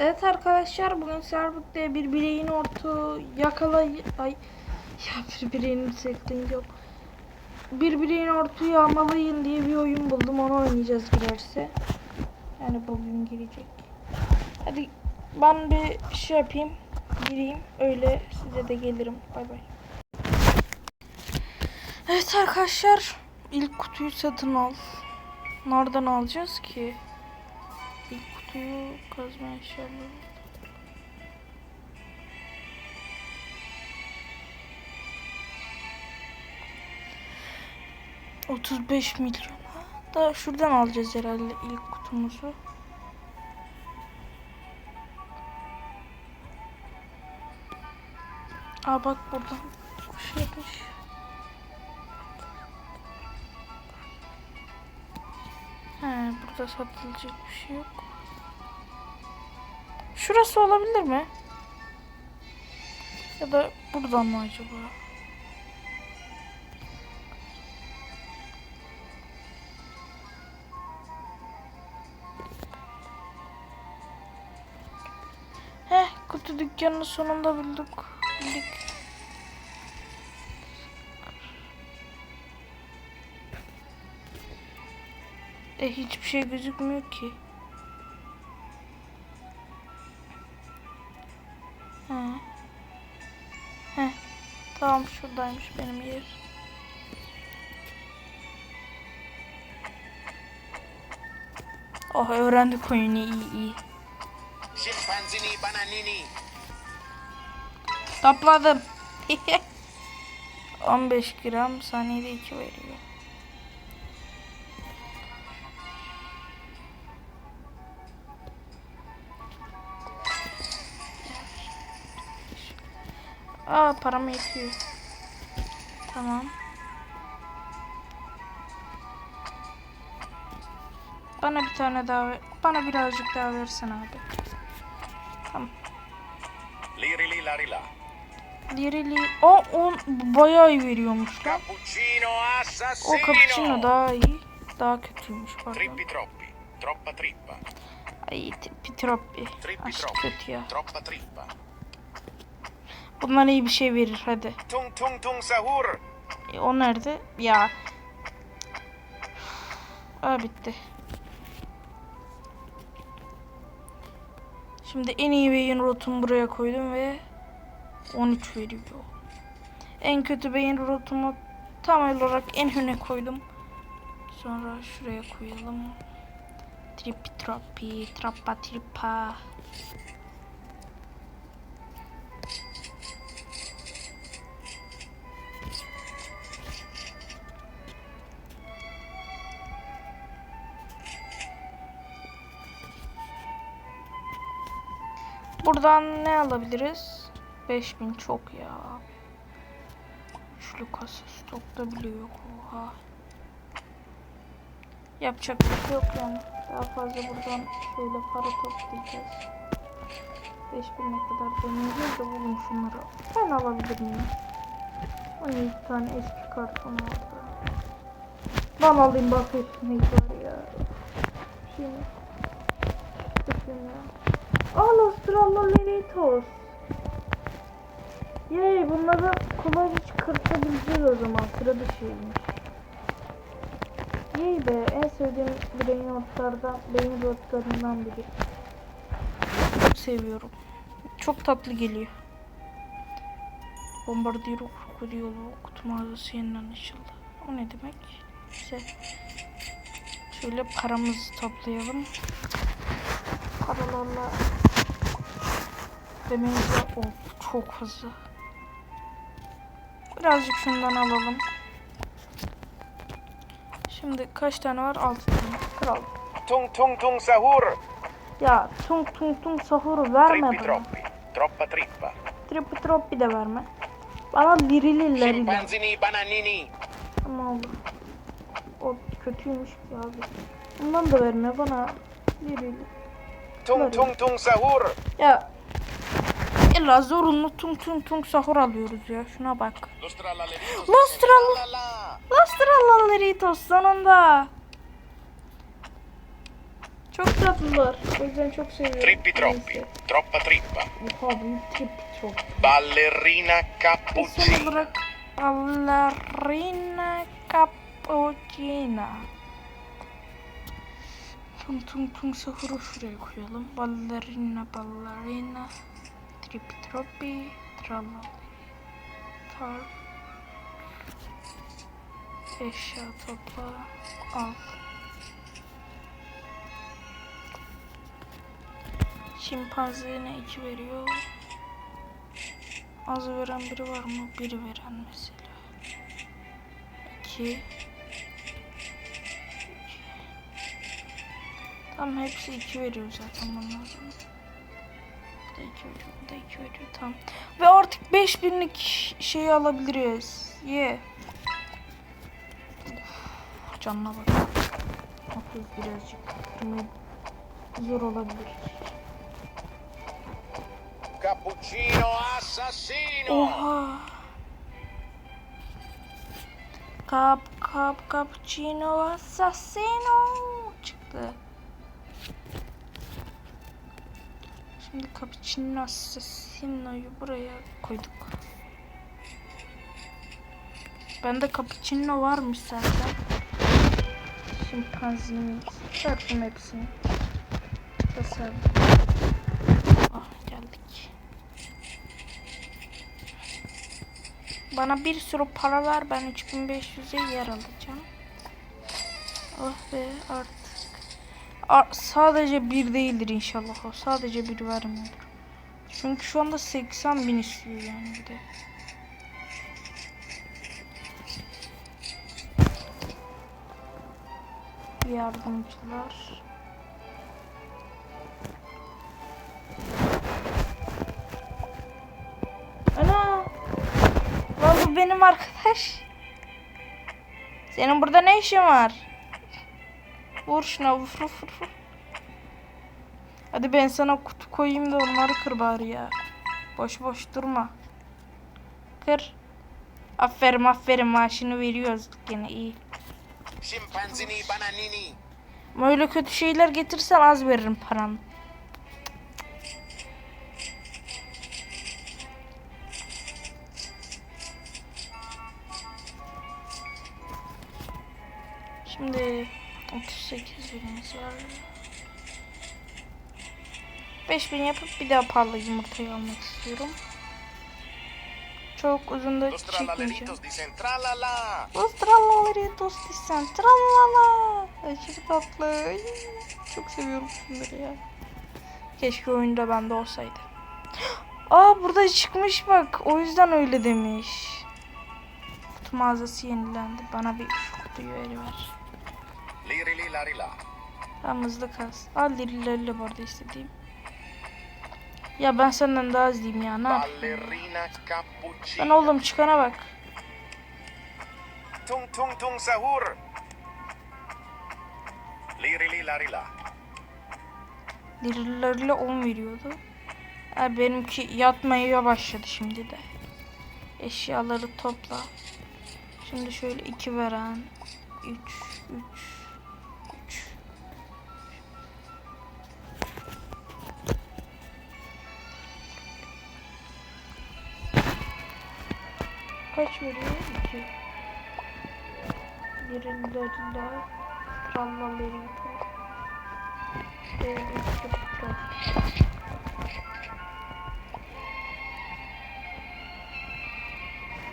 Evet arkadaşlar bugün Servuk'ta bir bireyin ortu yakalay... Ay ya bir bireyin sektiğin yok. Bir bireyin ortu yağmalayın diye bir oyun buldum. Onu oynayacağız girerse. Yani bugün girecek. Hadi ben bir şey yapayım. Gireyim. Öyle size de gelirim. Bay bay. Evet arkadaşlar. ilk kutuyu satın al. Nereden alacağız ki? Kutuyu kazma eşyaları. Otuz beş milyon. Da şuradan alacağız herhalde ilk kutumuzu. Aa bak buradan bir şeymiş. He burada satılacak bir şey yok. Şurası olabilir mi? Ya da buradan mı acaba? Heh kutu dükkanını sonunda bulduk. Bildik. E hiçbir şey gözükmüyor ki. Tamam şuradaymış benim yer. Oh öğrendik oyunu iyi iyi. Scimpanzini bananini. Topladım. 15 gram saniyede 2 veriyor. Aa param yetiyor. Tamam. Bana bir tane daha ver. Bana birazcık daha versen abi. Tamam. Lirili larila. Lirili. O on bayağı iyi veriyormuş lan. O cappuccino daha iyi. Daha kötüymüş pardon. Trippi troppi. Troppa trippa. Ay tipi troppi. Trippi troppi. Troppa trippa. Bunlar iyi bir şey verir hadi. Tung tung tung sahur. E, o nerede? Ya. Aa bitti. Şimdi en iyi beyin rotumu buraya koydum ve 13 veriyor. En kötü beyin rotumu tam olarak en öne koydum. Sonra şuraya koyalım. Tripi tropi, trappa tripa. Buradan ne alabiliriz? 5000 çok ya. Üçlü kasa stokta bile yok. Oha. Yapacak bir şey yok yani. Daha fazla buradan şöyle para toplayacağız. 5000'e kadar deneyeceğiz de bulun şunları. Ben alabilir miyim? 17 tane eski karton aldı. Ben alayım bak ne var ya. Şimdi. Bakayım ya. Al Australorlitos. Yay bunları kolayca çıkartabileceğiz o zaman. Sıra dışıymış. Yay be en sevdiğim brain rotlardan, beyin rotlarından biri. Çok seviyorum. Çok tatlı geliyor. Bombardiro krokodilo kutu mağazası yeniden açıldı. O ne demek? Güzel. Şöyle paramızı toplayalım. Paralarla demenize of çok fazla. Birazcık şundan alalım. Şimdi kaç tane var? 6 tane. Kral. Tung tung tung sahur. Ya tung tung tung sahuru verme Trippi bana. troppi. Troppa trippa. Tripi troppi de verme. Bana lirili lirili. Scimpanzini bananini. Ama olur. O kötüymüş ki abi. Bundan da verme bana lirili. Tung tung tung sahur. Ya illa zorunlu tung tung tung sahur alıyoruz ya. Şuna bak. Lo strallalleritos. Lo strall- La la. Lastrallaleritos sonunda. Çok tatlılar. O yüzden çok seviyorum. Trippi troppi. Troppa trippa. Oha büyük trippi çok. Ballerina Son cappuccina. olarak ballerina cappuccina. Tung tung tung sahuru şuraya koyalım. Ballerina ballerina. Trippi troppi. Tralala. Tar. Eşya topla. Al. Şimpanze ne iki veriyor? Az veren biri var mı? Biri veren mesela. İki. Tamam hepsi iki veriyor zaten bunlar. Da iki veriyor, bu da iki veriyor. Tamam. Ve artık 5000'lik şeyi alabiliriz. Ye. Uf, Canına bak. 30 birazcık. Zor olabilir. Cappuccino assassino. Oha. Kap kap cappuccino assassino çıktı. Şimdi cappuccino assassino'yu buraya koyduk. Bende cappuccino varmış zaten. Şimpanzini serptim hepsini. Da serdim. Ah geldik. Bana bir sürü para ver ben 3500'e yer alacağım. Oh be artık. Sadece bir değildir inşallah o. Sadece bir vermiyordur. Çünkü şu anda 80 bin istiyor yani bir de. Yardımcılar. Ana! Lan bu benim arkadaş. Senin burada ne işin var? Vur şuna vur vur vur. Hadi ben sana kutu koyayım da onları kır bari ya. Boş boş durma. Kır. Aferin aferin maaşını veriyoruz gene iyi. Scimpanzini bananini. Ama öyle kötü şeyler getirsen az veririm paranı. Şimdi 38 binimiz var. 5000 yapıp bir daha parlı yumurtayı almak istiyorum. Çok uzun da Los çekmeyeceğim. dicen tralala. Los trallaleritos disen trallala. Aşırı tatlı. Ay, Çok seviyorum bunları ya. Keşke oyunda bende olsaydı. Aa burada çıkmış bak. O yüzden öyle demiş. Kutu mağazası yenilendi. Bana bir kutuyu veriver. Lirili larila. Tamam hızlı kas. Al lirilerle bu arada istediğim. Ya ben senden daha diyeyim ya. Ne? Ballerina Ben cappuccina. oğlum çıkana bak. Tung tung tung sahur. Lirili larila. Lirilerle 10 veriyordu. Ha, benimki yatmaya başladı şimdi de. Eşyaları topla. Şimdi şöyle 2 veren. 3 3 3 Kaç veriyor? 2 Lirilerle Trallaları Evet, çok çok.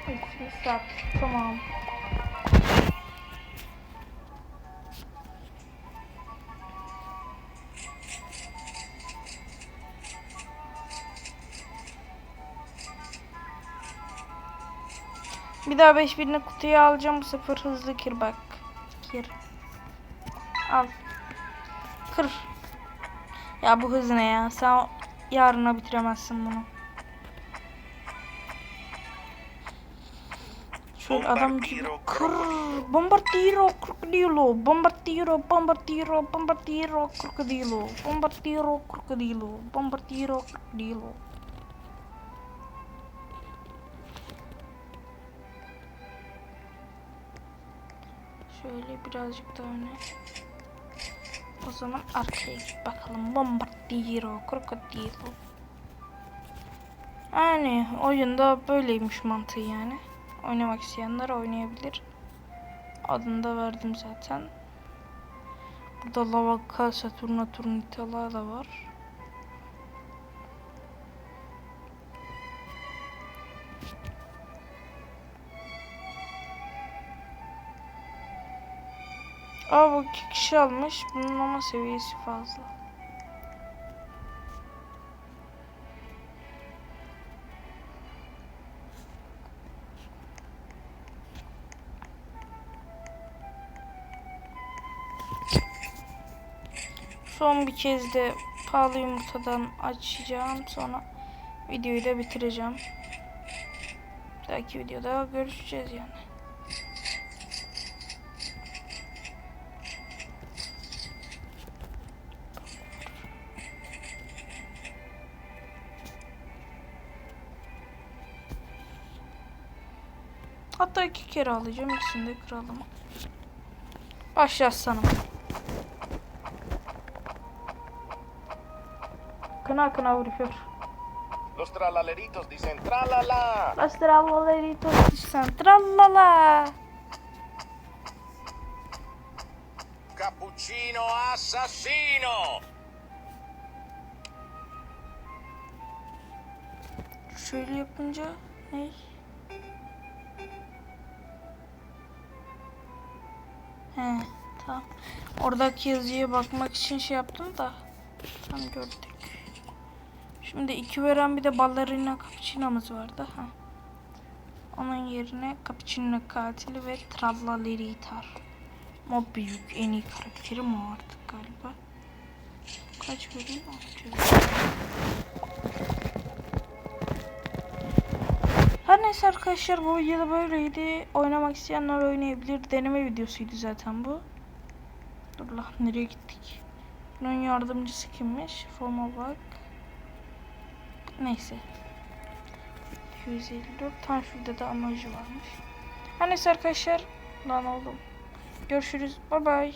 Hepsini sat. Tamam. Bir daha 5000'li kutuyu alacağım bu sefer hızlı kir bak. Kir. Al. Kır. Ya bu hız ne ya? Sen yarına bitiremezsin bunu. Şöyle adam gibi kır. Bombardiro krokodilo. Bombardiro, bombardiro, bombardiro, krokodilo. Bombardiro, krokodilo. Bombardiro, krokodilo. Şöyle birazcık daha öne. O zaman arkaya git bakalım. Bombardiro, krokodilo. Yani oyunda böyleymiş mantığı yani. Oynamak isteyenler oynayabilir. Adını da verdim zaten. Burada Lava Casa Turna Turnitalar da var. Aa bu iki kişi almış. Bunun ama seviyesi fazla. Son bir kez de pahalı yumurtadan açacağım. Sonra videoyu da bitireceğim. Bir dahaki videoda görüşeceğiz yani. Hatta iki kere alacağım. İkisini de kralım. Başla aslanım. Kına kına vuruyor. Los tralaleritos dicen tralala. Las tralleritos dicen trallala. Cappuccino assassino. Şöyle yapınca ne? He tamam. Oradaki yazıya bakmak için şey yaptım da tam gördük. Şimdi iki veren bir de ballerina cappuccino'muz vardı. Ha. Onun yerine cappuccino katili ve trallaleritar. Mob büyük en iyi karakterim o artık galiba. Kaç vereyim? Her neyse arkadaşlar bu videoda böyleydi. Oynamak isteyenler oynayabilir. Deneme videosuydu zaten bu. Dur lan nereye gittik? Bunun yardımcısı kimmiş? Forma bak. Neyse. 254 tane şurada da amacı varmış. Her neyse arkadaşlar. Lan oğlum. Görüşürüz. Bay bay.